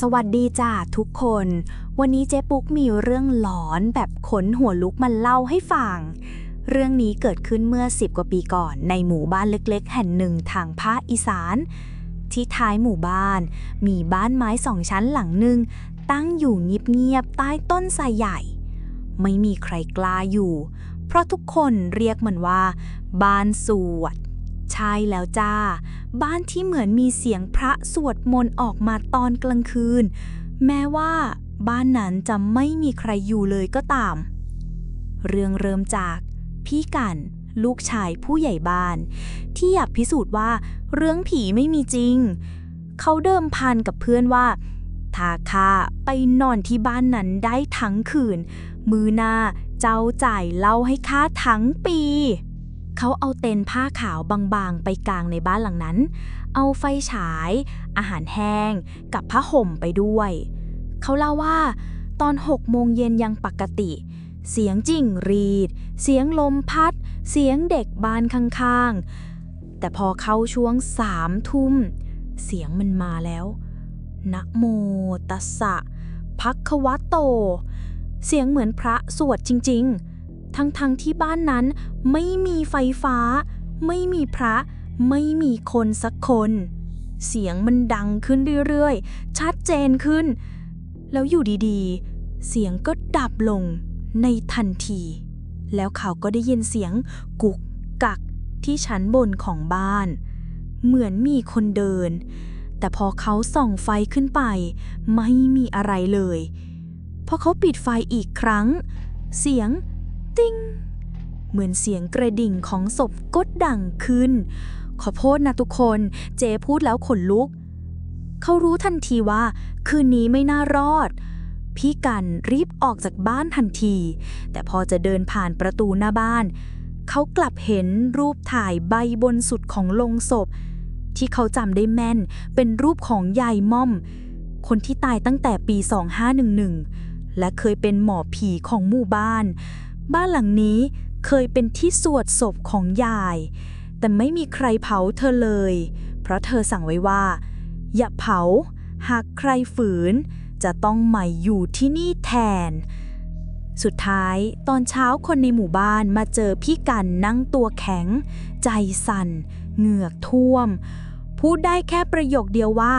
สวัสดีจ้าทุกคน วันนี้เจ๊ปุ๊กมีเรื่องหลอนแบบขนหัวลุกมาเล่าให้ฟัง เรื่องนี้เกิดขึ้นเมื่อ 10 กว่าปีก่อนในหมู่บ้านเล็กๆ แห่งหนึ่งทางภาคอีสาน ที่ท้ายหมู่บ้าน มีบ้านไม้สองชั้นหลังหนึ่ง ตั้งอยู่เงียบๆใต้ต้นไทรใหญ่ ไม่มีใครกล้าอยู่ เพราะทุกคนเรียกมันว่า บ้านสวด ใช่แล้วจ้า บ้านที่เหมือนมีเสียงพระสวดมนต์ออกมาตอนกลางคืน แม้ว่าบ้านนั้นจะไม่มีใครอยู่เลยก็ตาม เรื่องเริ่มจากพี่กันลูกชายผู้ใหญ่บ้าน ที่อยากพิสูจน์ว่าเรื่องผีไม่มีจริง เขาเดิมพันกับเพื่อนว่า ถ้าข้าไปนอนที่บ้านนั้นได้ทั้งคืน มือหน้าเจ้าจ่ายเล่าให้ข้าทั้งปี เขาเอาเต็นท์ผ้าขาวบางๆ ไปกางในบ้านหลังนั้น เอาไฟฉาย อาหารแห้ง กับผ้าห่มไปด้วย เขาเล่าว่า ตอนหกโมงเย็นยังปกติ เสียงจิ้งรีด เสียงลมพัด เสียงเด็กบานข้างๆ แต่พอเข้าช่วงสามทุ่ม เสียงมันมาแล้วนะโมตัสสะพักควะโต เสียงเหมือนพระสวดจริง ๆ ทั้งๆทที่บ้านนั้นไม่มีไฟฟ้า ไม่มีพระ ไม่มีคนสักคน เสียงมันดังขึ้นเรื่อยๆ ชัดเจนขึ้น แล้วอยู่ดีๆ เสียงก็ดับลงในทันที แล้วเขาก็ได้ยินเสียงกุกกักที่ชั้นบนของบ้าน เหมือนมีคนเดิน แต่พอเขาส่องไฟขึ้นไป ไม่มีอะไรเลย พอเขาปิดไฟอีกครั้ง เสียง ติ้ง เหมือนเสียงกระดิ่งของศพก็ดังขึ้น ขอโทษนะทุกคนเจพูดแล้วขนลุก เขารู้ทันทีว่า คืนนี้ไม่น่ารอด พี่กันรีบออกจากบ้านทันที แต่พอจะเดินผ่านประตูหน้าบ้าน เขากลับเห็นรูปถ่ายใบบนสุดของโลงศพ ที่เขาจำได้แม่นเป็นรูปของยายม่อม คนที่ตายตั้งแต่ปี 2511และเคยเป็นหมอผีของหมู่บ้าน บ้านหลังนี้เคยเป็นที่สวดศพของยาย แต่ไม่มีใครเผาเธอเลย เพราะเธอสั่งไว้ว่า อย่าเผา หากใครฝืน จะต้องใหม่อยู่ที่นี่แทน สุดท้ายตอนเช้าคนในหมู่บ้านมาเจอพี่กันนั่งตัวแข็ง ใจสั่น เหงือกท่วม พูดได้แค่ประโยคเดียวว่า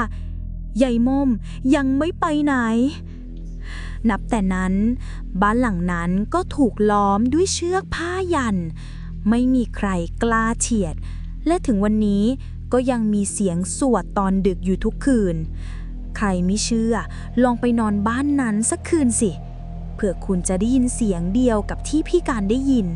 ยายม่อมยังไม่ไปไหน นับแต่นั้น บ้านหลังนั้นก็ถูกล้อมด้วยเชือกผ้ายัน ไม่มีใครกล้าเฉียด และถึงวันนี้ก็ยังมีเสียงสวดตอนดึกอยู่ทุกคืน ใครไม่เชื่อ ลองไปนอนบ้านนั้นสักคืนสิ เผื่อคุณจะได้ยินเสียงเดียวกับที่พี่การได้ยิน